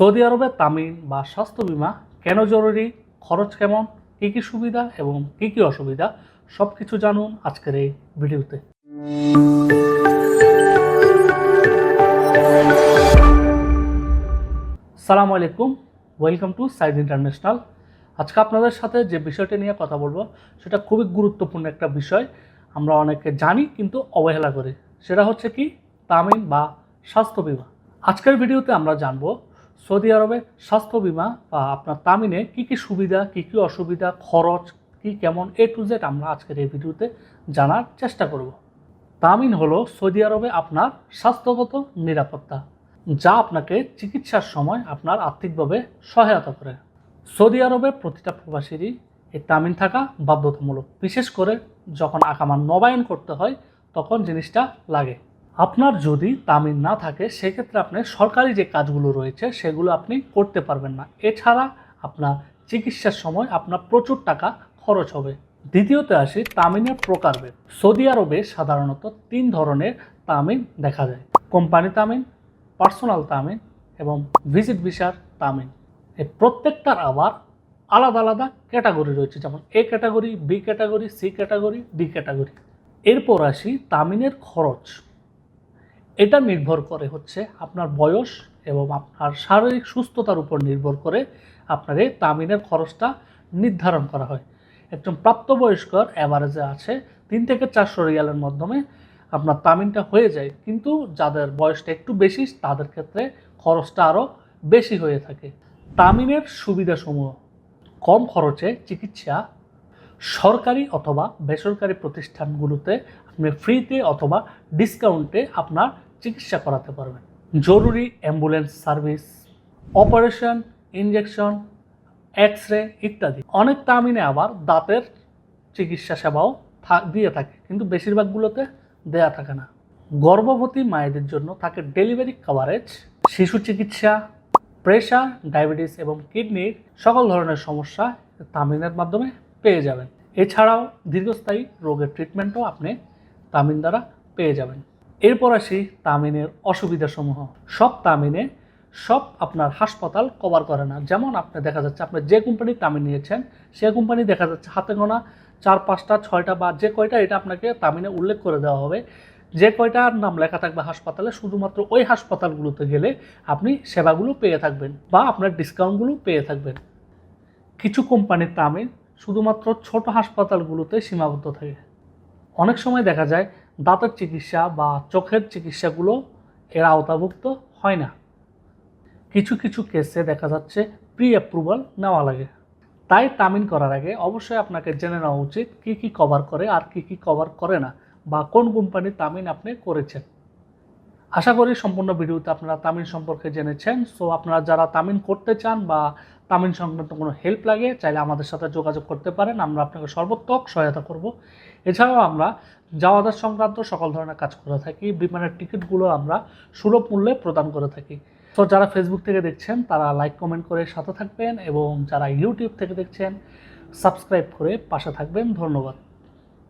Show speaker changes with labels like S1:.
S1: Saudi আরবে তামিল বা স্বাস্থ্য বিমা কেন জরুরি, খরচ কেমন, কী কী সুবিধা এবং কী কী অসুবিধা সব কিছু জানুন আজকের এই ভিডিওতে। সালাম আলাইকুম, ওয়েলকাম টু সাইজ ইন্টারন্যাশনাল। আজকে আপনাদের সাথে যে বিষয়টি নিয়ে কথা বলব, সেটা খুবই গুরুত্বপূর্ণ একটা বিষয়। আমরা অনেকে জানি কিন্তু অবহেলা করি। সেটা হচ্ছে কি, তামিল বা স্বাস্থ্য বিমা। আজকের ভিডিওতে আমরা জানব সৌদি আরবে স্বাস্থ্য বিমা বা আপনার তামিনে কি কি সুবিধা, কি কি অসুবিধা, খরচ, কি কেমন, এ টু জেড আমরা আজকের এই ভিডিওতে জানার চেষ্টা করব। তামিন হলো সৌদি আরবে আপনার স্বাস্থ্যগত নিরাপত্তা, যা আপনাকে চিকিৎসার সময় আপনার আর্থিকভাবে সহায়তা করে। সৌদি আরবের প্রতিটা প্রবাসীরই এই তামিন থাকা বাধ্যতামূলক। বিশেষ করে যখন আকামান নবায়ন করতে হয়, তখন জিনিসটা লাগে। আপনার যদি তামিল না থাকে, সেক্ষেত্রে আপনার সরকারি যে কাজগুলো রয়েছে, সেগুলো আপনি করতে পারবেন না। এছাড়া আপনার চিকিৎসার সময় আপনার প্রচুর টাকা খরচ হবে। দ্বিতীয়তে আসি তামিনের প্রকারভেদ। সৌদি আরবে সাধারণত তিন ধরনের তামিন দেখা যায়। কোম্পানি তামিন পার্সোনাল তামিন এবং ভিজিট ভিসার তামিন এই প্রত্যেকটার আবার আলাদা আলাদা ক্যাটাগরি রয়েছে। যেমন A category, B category, C category, D category. এরপর আসি তামিনের খরচ। এটা নির্ভর করে হচ্ছে আপনার বয়স এবং আপনার শারীরিক সুস্থতার উপর নির্ভর করে আপনার এই তামিনের খরচটা নির্ধারণ করা হয়। একজন প্রাপ্তবয়স্কর অ্যাভারেজে আছে তিন থেকে চারশো রিয়ালের মাধ্যমে আপনার তামিনটা হয়ে যায়, কিন্তু যাদের বয়সটা একটু বেশি, তাদের ক্ষেত্রে খরচটা আরও বেশি হয়ে থাকে। তামিনের সুবিধাসমূহ, কম খরচে চিকিৎসা, সরকারি অথবা বেসরকারি প্রতিষ্ঠানগুলোতে আপনি ফ্রিতে অথবা ডিসকাউন্টে আপনার চিকিৎসা করাতে পারবেন। জরুরি ambulance service, operation, injection X ray ইত্যাদি। অনেক তামিনে আবার দাঁতের চিকিৎসা সেবাও দিয়ে থাকে, কিন্তু বেশিরভাগগুলোতে দেয়া থাকে না। গর্ভবতী মায়েদের জন্য থাকে ডেলিভারি কভারেজ, শিশু চিকিৎসা, প্রেশার, ডায়াবেটিস এবং কিডনির সকল ধরনের সমস্যা তামিনের মাধ্যমে পেয়ে যাবেন। এছাড়াও দীর্ঘস্থায়ী রোগের ট্রিটমেন্টও আপনি তামিন দ্বারা পেয়ে যাবেন। এরপর আসি তামিনের অসুবিধাসমূহ। সব তামিনে সব আপনার হাসপাতাল কভার করে না। যেমন আপনি দেখা যাচ্ছে আপনি যে কোম্পানি তামিন নিয়েছেন, সে কোম্পানি দেখা যাচ্ছে হাতে গোনা চার, পাঁচটা, ছয়টা বা যে কয়টা এটা আপনাকে তামিনে উল্লেখ করে দেওয়া হবে। যে কয়টার নাম লেখা থাকবে হাসপাতালে, শুধুমাত্র ওই হাসপাতালগুলোতে গেলে আপনি সেবাগুলো পেয়ে থাকবেন বা আপনার ডিসকাউন্টগুলো পেয়ে থাকবেন। কিছু কোম্পানির তামিল শুধুমাত্র ছোট হাসপাতালগুলোতে সীমাবদ্ধ থাকে। অনেক সময় দেখা যায় দাঁতের চিকিৎসা বা চোখের চিকিৎসাগুলো এর আওতাভুক্ত হয় না। কিছু কিছু কেসে দেখা যাচ্ছে প্রি অ্যাপ্রুভাল নেওয়া লাগে। তাই তামিন করার আগে অবশ্যই আপনাকে জেনে নেওয়া উচিত কী কী কভার করে আর কী কী কভার করে না বা কোন কোম্পানির তামিন আপনি করেছেন। আশা করি সম্পূর্ণ ভিডিওতে আপনারা তামিন সম্পর্কে জেনেছেন। সো আপনারা যারা তামিন করতে চান বা তামিন সংক্রান্ত কোনো হেল্প লাগে, চাইলে আমাদের সাথে যোগাযোগ করতে পারেন, আমরা আপনাকে সর্বোত্তক সহায়তা করব। এছাড়াও আমরা যাওয়াদার সংক্রান্ত সকল ধরনের কাজ করে থাকি, বিমানের টিকিটগুলো আমরা সুলভ মূল্যে প্রদান করে থাকি। তো যারা ফেসবুক থেকে দেখছেন, তারা লাইক কমেন্ট করে সাথে থাকবেন এবং যারা ইউটিউব থেকে দেখছেন সাবস্ক্রাইব করে পাশে থাকবেন। ধন্যবাদ।